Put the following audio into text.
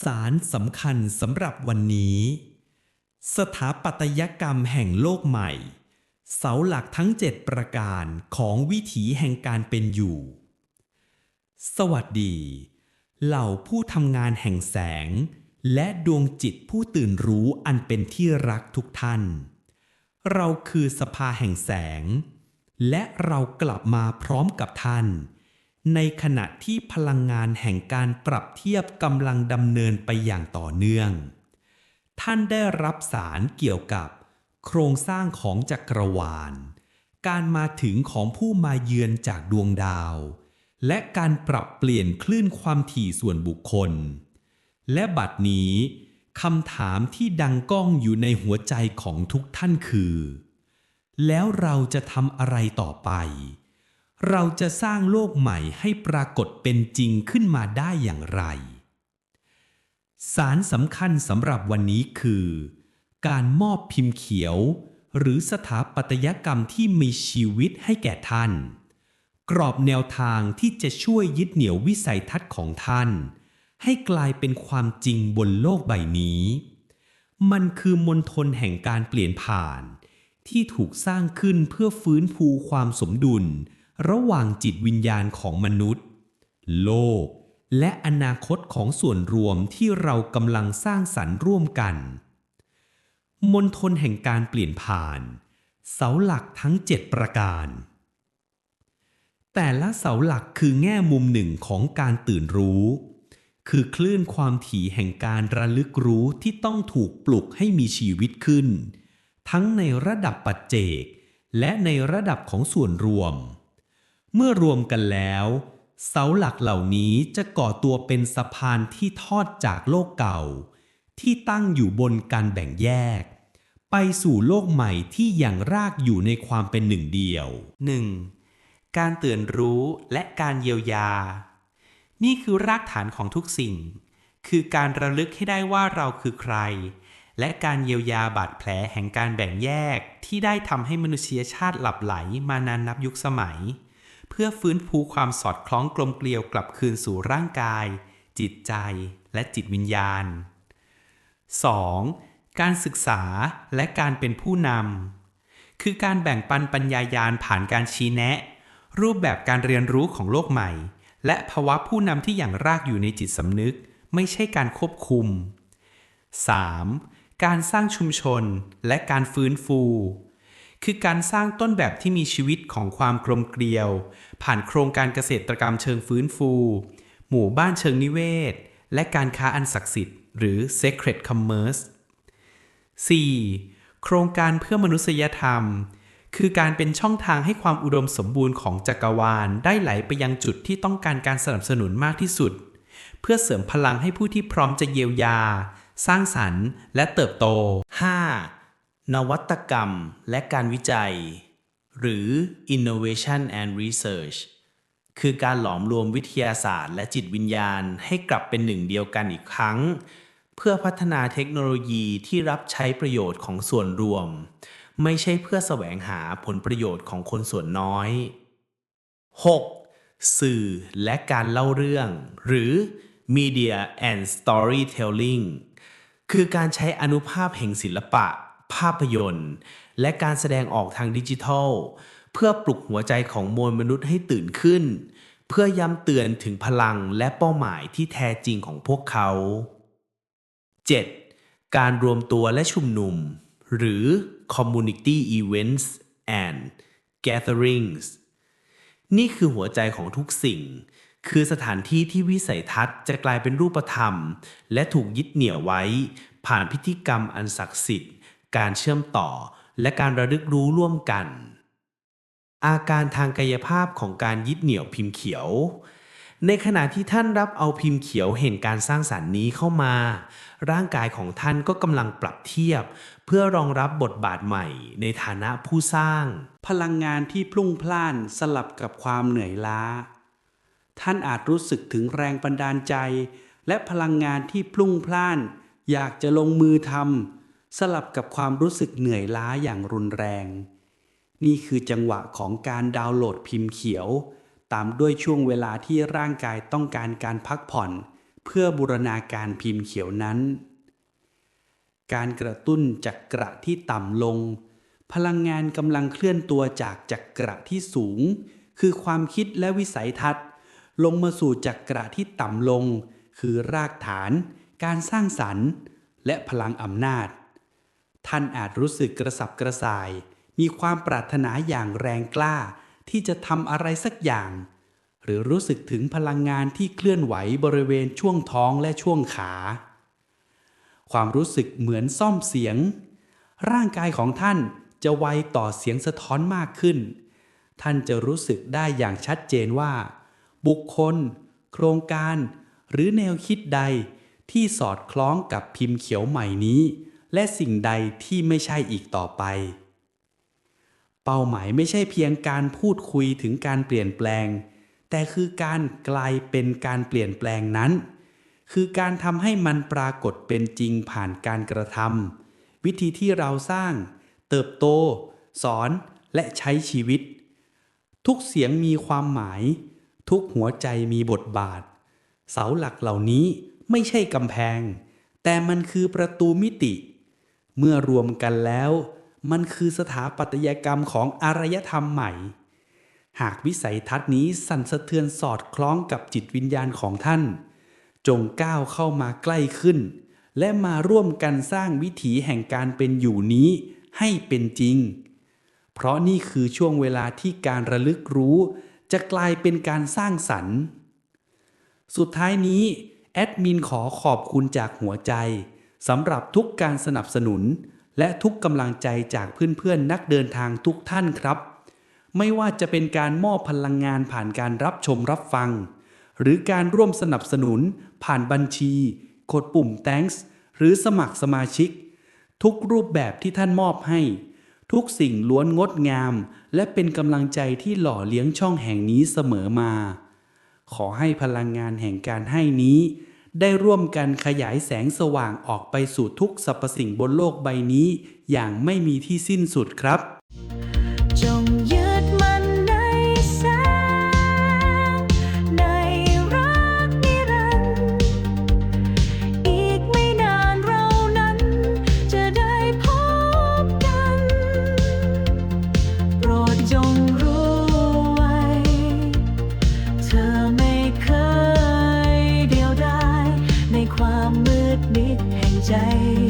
สารสำคัญสำหรับวันนี้ สถาปัตยกรรมแห่งโลกใหม่ เสาหลักทั้ง 7 ประการของวิถีแห่งการเป็นอยู่ สวัสดี เหล่าผู้ทำงานแห่งแสง และดวงจิตผู้ตื่นรู้อันเป็นที่รักทุกท่าน เราคือสภาแห่งแสง และเรากลับมาพร้อมกับท่าน ในขณะที่พลังงานแห่งการปรับเทียบกำลังดำเนินไปอย่างต่อเนื่อง ท่านได้รับสารเกี่ยวกับ โครงสร้างของจักรวาล การมาถึงของผู้มาเยือนจากดวงดาว และการปรับเปลี่ยนคลื่นความถี่ส่วนบุคคล และบัดนี้คำถามที่ดังก้องอยู่ในหัวใจของทุกท่านคือ แล้วเราจะทำอะไรต่อไป เราจะสร้างโลกใหม่ให้ปรากฏเป็นจริงขึ้นมาได้อย่างไร สารสำคัญสำหรับวันนี้คือ การมอบพิมพ์เขียว หรือสถาปัตยกรรมที่มีชีวิตให้แก่ท่าน กรอบแนวทางที่จะช่วยยึดเหนี่ยววิสัยทัศน์ของท่าน ให้กลายเป็นความจริงบนโลกใบนี้ มันคือมณฑลแห่งการเปลี่ยนผ่าน ที่ถูกสร้างขึ้นเพื่อฟื้นฟูความสมดุล ระหว่างจิตวิญญาณของมนุษย์ โลก และอนาคตของส่วนรวมที่เรากำลังสร้างสรรค์ร่วมกันมณฑลแห่งการเปลี่ยนผ่าน เสาหลักทั้ง 7 ประการ แต่ละเสาหลักคือแง่มุมหนึ่งของการตื่นรู้ คือคลื่นความถี่แห่งการระลึกรู้ที่ต้องถูกปลุกให้มีชีวิตขึ้น ทั้งในระดับปัจเจก และในระดับของส่วนรวม เมื่อรวมกันแล้ว เสาหลักเหล่านี้จะก่อตัวเป็นสะพานที่ทอดจากโลกเก่า ที่ตั้งอยู่บนการแบ่งแยก ไปสู่โลกใหม่ที่อย่างรากอยู่ในความเป็นหนึ่งเดียว 1. การตื่นรู้และการเยียวยา นี่คือรากฐานของทุกสิ่ง คือการระลึกให้ได้ว่าเราคือใคร และการเยียวยาบาดแผลแห่งการแบ่งแยกที่ได้ทำให้มนุษยชาติหลับไหลมานานนับยุคสมัย พื่อฟื้นฟูความสอดคล้องกลมเกลียวกลับคืนสู่ร่างกาย จิตใจและจิตวิญญาณ 2. การศึกษาและการเป็นผู้นำคือการแบ่งปันปัญญายาณผ่านการชี้แนะ รูปแบบการเรียนรู้ของโลกใหม่ และภาวะผู้นำที่อย่างรากอยู่ในจิตสำนึก ไม่ใช่การควบคุม 3. การสร้างชุมชนและการฟื้นฟู คือการสร้างต้นแบบที่มีชีวิตของความกลมเกลียว ผ่านโครงการเกษตรกรรมเชิงฟื้นฟู หมู่บ้านเชิงนิเวศ และการค้าอันศักดิ์สิทธิ์หรือ Sacred Commerce 4. โครงการเพื่อมนุษยธรรม คือการเป็นช่องทางให้ความอุดมสมบูรณ์ของจักรวาลได้ไหลไปยังจุดที่ต้องการการสนับสนุนมากที่สุด เพื่อเสริมพลังให้ผู้ที่พร้อมจะเยียวยา สร้างสรรค์ และเติบโต 5. นวัตกรรมและการวิจัย หรือ innovation and research คือการหลอมรวมวิทยาศาสตร์ และจิตวิญญาณให้กลับเป็นหนึ่งเดียวกันอีกครั้ง เพื่อพัฒนาเทคโนโลยีที่รับใช้ประโยชน์ของส่วนรวม ไม่ใช่เพื่อแสวงหาผลประโยชน์ของคนส่วนน้อย 6. สื่อและการเล่าเรื่อง หรือ media and storytelling คือการใช้อนุภาพแห่งศิลปะ ภาพยนตร์ และการแสดงออกทางดิจิทัล เพื่อปลุกหัวใจของมวลมนุษย์ให้ตื่นขึ้น เพื่อย้ำเตือนถึงพลังและเป้าหมายที่แท้จริงของพวกเขา 7. การรวมตัวและชุมนุม หรือ community events and gatherings นี่คือหัวใจของทุกสิ่ง คือสถานที่ที่วิสัยทัศน์จะกลายเป็นรูปธรรม และถูกยึดเหนี่ยวไว้ ผ่านพิธีกรรมอันศักดิ์สิทธิ์ การเชื่อมต่อ และการระลึกรู้ร่วมกัน อาการทางกายภาพของการยึดเหนี่ยวพิมพ์เขียว ในขณะที่ท่านรับเอาพิมพ์เขียวเห็นการสร้างสารรค์นี้เข้ามา ร่างกายของท่านก็กำลังปรับเทียบ เพื่อรองรับบทบาทใหม่ ในฐานะผู้สร้าง พลังงานที่พลุ่งพล่านสลับกับความเหนื่อยล้า ท่านอาจรู้สึกถึงแรงบันดาลใจ และพลังงานที่พลุ่งพล่าน อยากจะลงมือทำ สลับกับความรู้สึกเหนื่อยล้าอย่างรุนแรง นี่คือจังหวะของการดาวน์โหลดพิมพ์เขียว ตามด้วยช่วงเวลาที่ร่างกายต้องการการพักผ่อน เพื่อบูรณาการพิมพ์เขียวนั้น การกระตุ้นจักกระที่ต่ำลง พลังงานกำลังเคลื่อนตัวจากจักระที่สูง คือความคิดและวิสัยทัศน์ ลงมาสู่จักระที่ต่ำลง คือรากฐาน การสร้างสรรค์ และพลังอำนาจ ท่านอาจรู้สึกกระสับกระส่าย มีความปรารถนาอย่างแรงกล้า ที่จะทำอะไรสักอย่าง หรือรู้สึกถึงพลังงานที่เคลื่อนไหวบริเวณช่วงท้องและช่วงขา ความรู้สึกเหมือนซ่อมเสียง ร่างกายของท่านจะไวต่อเสียงสะท้อนมากขึ้น ท่านจะรู้สึกได้อย่างชัดเจนว่า บุคคล โครงการ หรือแนวคิดใดที่สอดคล้องกับพิมพ์เขียวใหม่นี้ และสิ่งใดที่ไม่ใช่อีกต่อไป เป้าหมายไม่ใช่เพียงการพูดคุยถึงการเปลี่ยนแปลง แต่คือการกลายเป็นการเปลี่ยนแปลงนั้น คือการทำให้มันปรากฏเป็นจริงผ่านการกระทำวิธีที่เราสร้าง เติบโต สอนและใช้ชีวิต ทุกเสียงมีความหมาย ทุกหัวใจมีบทบาท เสาหลักเหล่านี้ไม่ใช่กำแพง แต่มันคือประตูมิติ เมื่อรวมกันแล้ว มันคือสถาปัตยกรรมของอารยธรรมใหม่ หากวิสัยทัศน์นี้สั่นสะเทือนสอดคล้องกับจิตวิญญาณของท่าน จงก้าวเข้ามาใกล้ขึ้น และมาร่วมกันสร้างวิถีแห่งการเป็นอยู่นี้ให้เป็นจริง เพราะนี่คือช่วงเวลาที่การระลึกรู้ จะกลายเป็นการสร้างสรรค์ สุดท้ายนี้แอดมินขอขอบคุณจากหัวใจ สำหรับทุกการสนับสนุน และทุกกำลังใจจากเพื่อนๆนักเดินทางทุกท่านครับ ไม่ว่าจะเป็นการมอบพลังงานผ่านการรับชมรับฟัง หรือการร่วมสนับสนุน ผ่านบัญชี กดปุ่ม thanks หรือสมัครสมาชิก ทุกรูปแบบที่ท่านมอบให้ ทุกสิ่งล้วนงดงาม และเป็นกำลังใจที่หล่อเลี้ยงช่องแห่งนี้เสมอมา ขอให้พลังงานแห่งการให้นี้ ได้ร่วมกันขยายแสงสว่างออกไปสู่ทุกสรรพสิ่งบนโลกใบนี้ อย่างไม่มีที่สิ้นสุดครับ ใจ